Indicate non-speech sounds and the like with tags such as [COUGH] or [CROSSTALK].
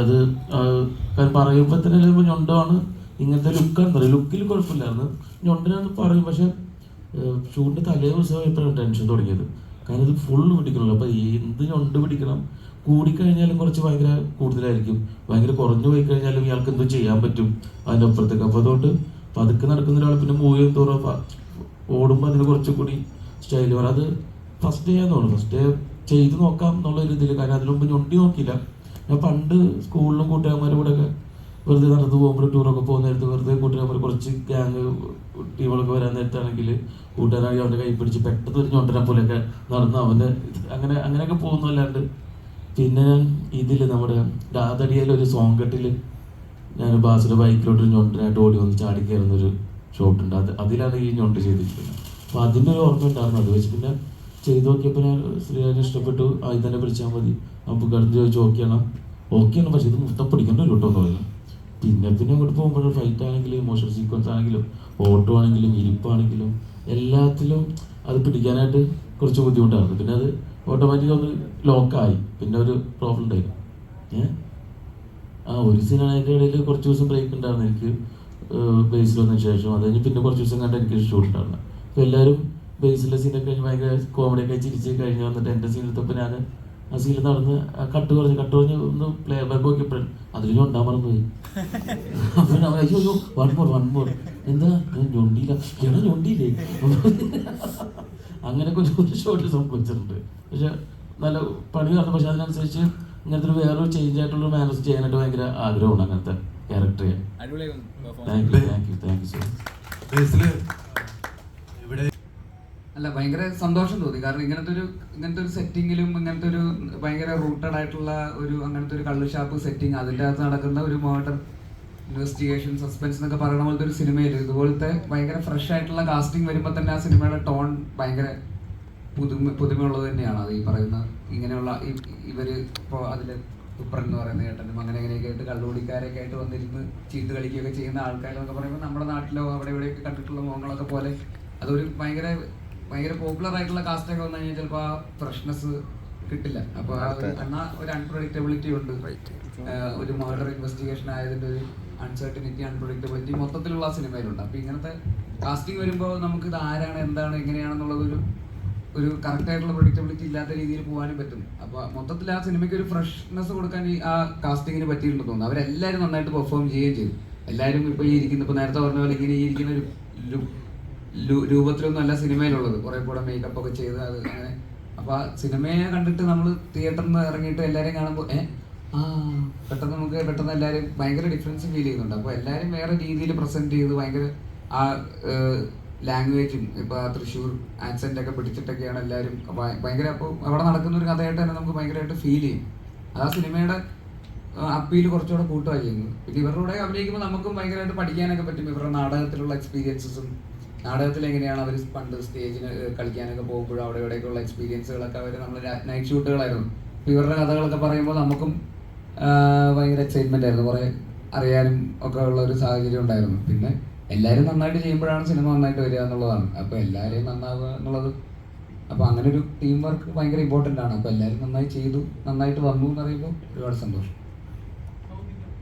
അതെ പറയുമ്പോൾ തന്നെ ഞൊണ്ടാണ് ഇങ്ങനത്തെ ലുക്കാണ് പറയും ലുക്കിൽ കുഴപ്പമില്ലായിരുന്നു. ഞൊണ്ടിനാണ് പറയും പക്ഷെ ചൂണ്ട് തലേ ദിവസം ടെൻഷൻ തുടങ്ങിയത്. കാരണം ഇത് ഫുള്ള് പിടിക്കണല്ലോ. അപ്പൊ എന്ത് ഞൊണ്ട് പിടിക്കണം? കൂടിക്കഴിഞ്ഞാലും കുറച്ച് ഭയങ്കര കൂടുതലായിരിക്കും. ഭയങ്കര കുറഞ്ഞു പോയി കഴിഞ്ഞാലും ഇയാൾക്ക് എന്തോ ചെയ്യാൻ പറ്റും അതിന്റെ അപ്പുറത്തേക്ക്. അപ്പൊ അതുകൊണ്ട് പതുക്കെ നടക്കുന്ന ഒരാൾ പിന്നെ മൂവ് തോറും ഓടുമ്പോൾ അതിന് കുറച്ചുകൂടി സ്റ്റൈൽ വരാം അത് ഫസ്റ്റ് ഡേ ആണെന്ന് തോന്നുന്നു. ഫസ്റ്റ് ഡേ ചെയ്ത് നോക്കാം എന്നുള്ള ഒരു ഇതിൽ കാരണം അതിനുമുമ്പ് ഞൊണ്ടി നോക്കിയില്ല. ഞാൻ പണ്ട് സ്കൂളിലും കൂട്ടുകാരന്മാരുടെ കൂടെ ഒക്കെ വെറുതെ നടന്നു പോകുമ്പോൾ ടൂറൊക്കെ പോകുന്ന നേരത്ത് വെറുതെ കൂട്ടുകാരന്മാർ കുറച്ച് ഗ്യാങ് ടീമുകളൊക്കെ വരാൻ നേരത്താണെങ്കിൽ കൂട്ടുകാരാണെങ്കിൽ അവന്റെ കൈ പിടിച്ച് പെട്ടെന്ന് ഒരു ഞൊണ്ടനെ പോലെയൊക്കെ നടന്ന് അവന്റെ അങ്ങനെ അങ്ങനെയൊക്കെ പോകുന്നല്ലാണ്ട്. പിന്നെ ഞാൻ ഇതിൽ നമ്മുടെ രാതടിയയിലെ ഒരു സോങ് കെട്ടിൽ ഞാൻ ബാസിലെ ബൈക്കിലോട്ട് ഞൊണ്ടിനായിട്ട് ഓടി വന്ന് ചാടി കയറുന്ന ഒരു ഷോട്ട് ഉണ്ട്. അത് അതിലാണ് ഈ ഞൊണ്ട് ചെയ്തിട്ടുള്ളത് അപ്പോൾ അതിന്റെ ഒരു ഓർമ്മ ഉണ്ടായിരുന്നു. അത് വെച്ച് പിന്നെ ചെയ്ത് നോക്കിയപ്പോൾ ഞാൻ ശ്രീരാജ് ഇഷ്ടപ്പെട്ടു. ആദ്യം തന്നെ വിളിച്ചാൽ മതി. നമുക്ക് കടന്ന് ചോദിച്ച് ഓക്കെയാണ് ഓക്കെയാണ് പക്ഷേ ഇത് മൊത്തം പിടിക്കേണ്ട ഒരു കേട്ടോ എന്ന് പറഞ്ഞു പിന്നെ പിന്നെ അങ്ങോട്ട് പോകുമ്പോൾ ഫൈറ്റ് ആണെങ്കിലും ഇമോഷണൽ സീക്വൻസ് ആണെങ്കിലും ഓട്ടോ ആണെങ്കിലും ഇരിപ്പാണെങ്കിലും എല്ലാത്തിലും അത് പിടിക്കാനായിട്ട് കുറച്ച് ബുദ്ധിമുട്ടായിരുന്നു പിന്നെ അത് ഓട്ടോമാറ്റിക് ലോക്കായി പിന്നെ ഒരു പ്രോബ്ലം ഉണ്ടായില്ല ഏഹ് ആ ഒരു സീനാണ് അതിന്റെ ഇടയിൽ കുറച്ച് ദിവസം ബ്രേക്ക് ഉണ്ടായിരുന്നു. എനിക്ക് ബേസിൽ വന്നതിന് ശേഷം. അത് കഴിഞ്ഞ് പിന്നെ കുറച്ച് ദിവസം കണ്ട് എനിക്ക് ഷൂട്ട് ഉണ്ടായിരുന്നു. അപ്പോൾ എല്ലാവരും ബേസിലെ സീനൊക്കെ കഴിഞ്ഞ് ഭയങ്കര കോമഡിയൊക്കെ ചിരിച്ച് കഴിഞ്ഞ് വന്നിട്ട് എന്റെ സീൻ എടുത്തപ്പോൾ ഞാൻ ആ സീനിൽ നടന്ന് കട്ട് കുറഞ്ഞ് കട്ട് കുറഞ്ഞ് ഒന്ന് പ്ലേ ബാക്ക് നോക്കിയപ്പോഴും അതിൽ ഞൊണ്ടാൻ മറന്നുപോയി [LAUGHS] അപ്പോൾ ഞാൻ അയ്യോ അയ്യോ വൺ മോർ വൺ മോർ എന്താ? ഞാൻ ഞൊണ്ടിയില്ല. എടാ ഞൊണ്ടിയില്ലേ? അങ്ങനെ ഒരു ഷോട്ട് സംഭവിച്ചിട്ടുണ്ട് പക്ഷെ നല്ല പണി നടന്നു. പക്ഷെ അതിനനുസരിച്ച് ഇങ്ങനത്തെ ഒരു വേറൊരു ചേഞ്ച് ആയിട്ടുള്ള മാനേജ് ചെയ്യാനായിട്ട് ഭയങ്കര ആഗ്രഹമുണ്ട് അങ്ങനത്തെ ക്യാരക്ടർ ചെയ്യാൻ thank you thank you thank you so much അല്ല ഭയങ്കര സന്തോഷം തോന്നി. കാരണം ഇങ്ങനത്തെ ഒരു ഇങ്ങനത്തെ ഒരു സെറ്റിങ്ങിലും ഇങ്ങനത്തെ ഒരു ഭയങ്കര റൂട്ടഡ് ആയിട്ടുള്ള ഒരു അങ്ങനത്തെ ഒരു കള്ളുഷാപ്പ് സെറ്റിംഗ് അതിന്റെ അകത്ത് നടക്കുന്ന ഒരു മേർഡർ ഇൻവെസ്റ്റിഗേഷൻ സസ്പെൻസ് എന്നൊക്കെ പറയുന്ന പോലത്തെ ഒരു സിനിമയിൽ ഇതുപോലത്തെ ഭയങ്കര ഫ്രഷ് ആയിട്ടുള്ള കാസ്റ്റിംഗ് വരുമ്പോൾ തന്നെ ആ സിനിമയുടെ ടോൺ ഭയങ്കര പുതുമ പുതുമയുള്ളത് തന്നെയാണ്. അത് ഈ പറയുന്ന ഇങ്ങനെയുള്ള ഇവർ ഇപ്പോൾ അതിൽ തുപ്രൻ എന്ന് പറയുന്ന കേട്ടനും അങ്ങനെ ഇങ്ങനെയൊക്കെ ആയിട്ട് കള്ളുപൊടിക്കാരൊക്കെ ആയിട്ട് വന്നിരുന്ന് ചീട്ട് കളിക്കുകയൊക്കെ ചെയ്യുന്ന ആൾക്കാരെന്നൊക്കെ പറയുമ്പോൾ നമ്മുടെ നാട്ടിലോ അവിടെ ഇവിടെയൊക്കെ കണ്ടിട്ടുള്ള മുഖങ്ങളൊക്കെ പോലെ അതൊരു ഭയങ്കര ഭയങ്കര പോപ്പുലർ ആയിട്ടുള്ള കാസ്റ്റൊക്കെ വന്നു കഴിഞ്ഞാൽ ചിലപ്പോൾ ആ ഫ്രഷ്നെസ് കിട്ടില്ല. അപ്പൊ എന്നാ ഒരു അൺപ്രഡിക്റ്റബിലിറ്റി ഉണ്ട്. ഒരു മർഡർ ഇൻവെസ്റ്റിഗേഷൻ ആയതിന്റെ ഒരു അൺസർട്ടനിറ്റി അൺപ്രഡിക്റ്റബിലിറ്റി മൊത്തത്തിലുള്ള സിനിമയിലുണ്ട് അപ്പൊ ഇങ്ങനത്തെ കാസ്റ്റിംഗ് വരുമ്പോൾ നമുക്ക് ഇത് ആരാണ് എന്താണ് എങ്ങനെയാണെന്നുള്ളത് ഒരു ഒരു കറക്റ്റ് ആയിട്ടുള്ള പ്രൊഡിക്റ്റബിലിറ്റി ഇല്ലാത്ത രീതിയിൽ പോകാനും പറ്റും. അപ്പൊ മൊത്തത്തിൽ ആ സിനിമയ്ക്ക് ഒരു ഫ്രഷ്നെസ് കൊടുക്കാൻ ഈ ആ കാസ്റ്റിങ്ങിന് പറ്റിയിട്ടുണ്ടെന്ന് തോന്നുന്നു. അവരെല്ലാവരും നന്നായിട്ട് പെർഫോം ചെയ്യുകയും ചെയ്തു. എല്ലാവരും ഇപ്പൊ ഈ ഇരിക്കുന്ന ഇപ്പൊ നേരത്തെ പറഞ്ഞ പോലെ ഇങ്ങനെ ഈ ഇരിക്കുന്ന ഒരു രൂപത്തിലൊന്നും അല്ല സിനിമയിലുള്ളത്. കുറെ കൂടെ മേക്കപ്പ് ഒക്കെ ചെയ്ത് അത് അങ്ങനെ. അപ്പൊ ആ സിനിമയെ കണ്ടിട്ട് നമ്മൾ തിയേറ്ററിൽ നിന്ന് ഇറങ്ങിയിട്ട് എല്ലാവരെയും കാണുമ്പോൾ ഏ? ആ പെട്ടെന്ന് നമുക്ക് പെട്ടെന്ന് എല്ലാവരും ഭയങ്കര ഡിഫറൻസ് ഫീൽ ചെയ്യുന്നുണ്ട്. അപ്പോൾ എല്ലാവരും വേറെ രീതിയിൽ പ്രസന്റ് ചെയ്ത് ഭയങ്കര ആ ലാംഗ്വേജും ഇപ്പൊ ആ തൃശ്ശൂർ ആക്സെന്റ് ഒക്കെ പിടിച്ചിട്ടൊക്കെയാണ് എല്ലാവരും ഭയ- ഭയങ്കര അപ്പോൾ അവിടെ നടക്കുന്ന ഒരു കഥയായിട്ട് തന്നെ നമുക്ക് ഭയങ്കരമായിട്ട് ഫീൽ ചെയ്യും. അത് ആ സിനിമയുടെ അപ്പീൽ കുറച്ചുകൂടെ ചെയ്യുന്നത്. പിന്നെ ഇവരുടെ കൂടെ അഭിനയിക്കുമ്പോൾ നമുക്കും ഭയങ്കരമായിട്ട് പഠിക്കാനൊക്കെ പറ്റും. ഇവരുടെ നാടകത്തിലുള്ള എക്സ്പീരിയൻസസും നാടകത്തിൽ എങ്ങനെയാണ് അവർ പണ്ട് സ്റ്റേജിന് കളിക്കാനൊക്കെ പോകുമ്പോഴും അവിടെ ഇവിടെയൊക്കെയുള്ള എക്സ്പീരിയൻസുകളൊക്കെ അവർ നമ്മൾ നൈറ്റ് ഷൂട്ടുകളായിരുന്നു ഇവരുടെ കഥകളൊക്കെ പറയുമ്പോൾ നമുക്കും ഭയങ്കര എക്സൈറ്റ്മെന്റ് ആയിരുന്നു. കുറേ അറിയാനും ഒക്കെ ഉള്ള ഒരു സാഹചര്യം ഉണ്ടായിരുന്നു. പിന്നെ എല്ലാവരും നന്നായിട്ട് ചെയ്യുമ്പോഴാണ് സിനിമ നന്നായിട്ട് വരിക എന്നുള്ളതാണ്. അപ്പോൾ എല്ലാവരെയും നന്നാവുക എന്നുള്ളത്. അപ്പോൾ അങ്ങനെ ഒരു ടീം വർക്ക് ഭയങ്കര ഇമ്പോർട്ടന്റ് ആണ്. അപ്പോൾ എല്ലാവരും നന്നായി ചെയ്തു നന്നായിട്ട് വന്നു എന്ന് പറയുമ്പോൾ ഒരുപാട് സന്തോഷം.